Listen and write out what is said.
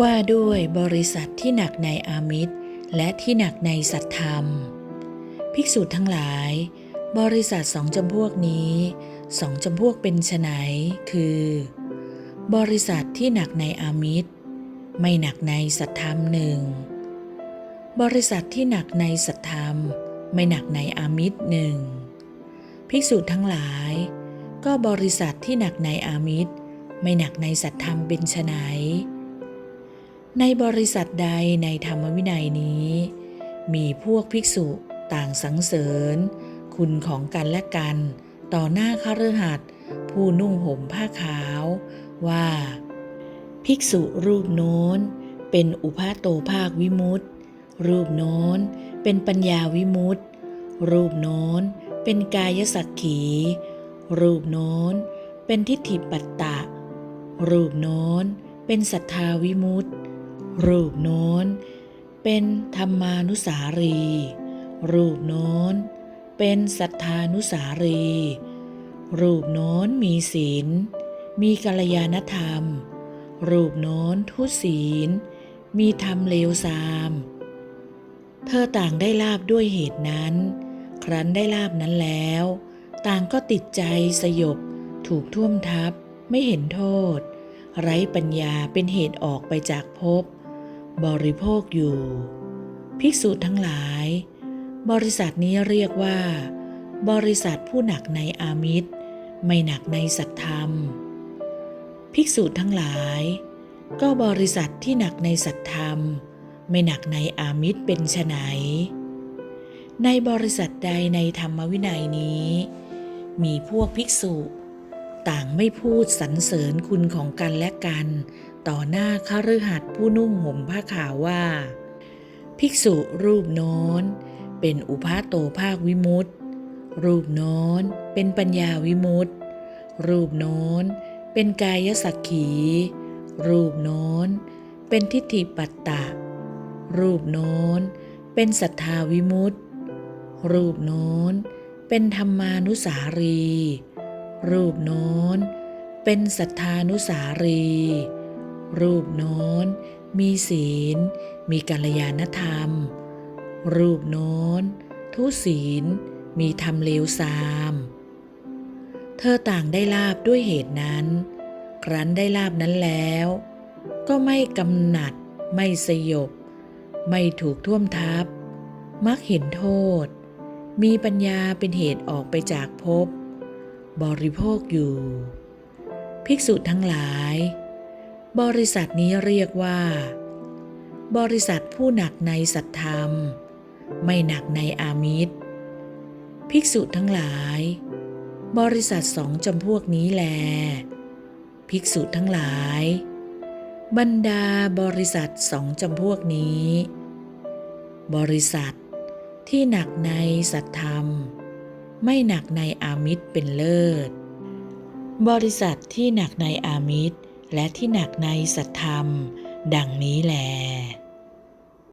ว่าด้วยบริษัทที่หนักในอามิตร และที่หนักในสัตธรรม ภิกษุทั้งหลาย บริษัทสองจำพวกนี้สองจำพวกเป็นไฉนคือ บริษัทที่หนักในอามิตร ไม่หนักในสัตธรรมหนึ่งบริษัทที่หนักในสัตธรรม ไม่หนักในอามิตรหนึ่งภิกษุทั้งหลาย ก็บริษัทที่หนักในอามิตร ไม่หนักในสัตธรรมเป็นไฉน ในบริษัทใดในธรรมวินัยนี้ มีพวกภิกษุต่างสังเสริญ คุณของกันและกัน ต่อหน้าคฤหัสถ์ผู้นุ่งห่มผ้าขาว ว่า ภิกษุรูปโน้น เป็นอุปาโตภาควิมุตติ รูปโน้น เป็นปัญญาวิมุตติ รูปโน้น เป็นกายสักขี รูปโน้น เป็นทิฏฐิปัตตะ รูปโน้น เป็นสัทธาวิมุตติ รูปโน้น เป็นธรรมานุสารี รูปโน้น เป็นสัทธานุสารี รูปโน้นมีศีล มีกัลยาณธรรม รูปโน้นทุศีล มีธรรมเลวทราม เธอต่างได้ลาบด้วยเหตุนั้น ครั้นได้ลาบนั้นแล้ว ต่างก็ติดใจสยบ ถูกท่วมทับ ไม่เห็นโทษไร้ปัญญาเป็นเหตุออกไปจากภพ บริโภคอยู่ ภิกษุทั้งหลาย บริษัทนี้เรียกว่า บริษัทผู้หนักในอามิตร ไม่หนักในสัตธรรม ภิกษุทั้งหลาย ก็บริษัทที่หนักในสัตธรรม ไม่หนักในอามิตรเป็นไนในบริษัทใดในธรรมวินัยนี้ มีพวกภิกษุ ต่างไม่พูดสรรเสริญคุณของกันและกัน ต่อหน้าคฤหัสถ์ผู้นุ่งห่มผ้าขาวว่า ภิกษุรูปโน้น เป็นอุปาโตภาควิมุตติ รูปโน้นเป็นปัญญาวิมุตติ รูปโน้นเป็นกายสักขี รูปโน้นเป็นทิฏฐิปัตตะ รูปโน้นเป็นสัทธาวิมุตติ รูปโน้นเป็นธรรมานุสารี รูปโน้นเป็นสัทธานุสารี รูปโน้น มีศีล มีกัลยาณธรรม รูปโน้น ทุศีล มีธรรมเลวทราม เธอต่างได้ลาบด้วยเหตุนั้น ครั้นได้ลาบนั้นแล้ว ก็ไม่กำหนัด ไม่สยบ ไม่ถูกท่วมทับ มักเห็นโทษ มีปัญญาเป็นเหตุออกไปจากภพบริโภคอยู่ ภิกษุทั้งหลาย บริษัทนี้เรียกว่า บริษัทผู้หนักในสัตธรรม ไม่หนักในอามิตร ภิกษุทั้งหลาย บริษัทสองจำพวกนี้แล ภิกษุทั้งหลาย บรรดาบริษัทสองจำพวกนี้ บริษัทที่หนักในสัตธรรม ไม่หนักในอามิตรเป็นเลิศ บริษัทที่หนักในอามิตร และที่หนักในสัตธรรม ดังนี้แล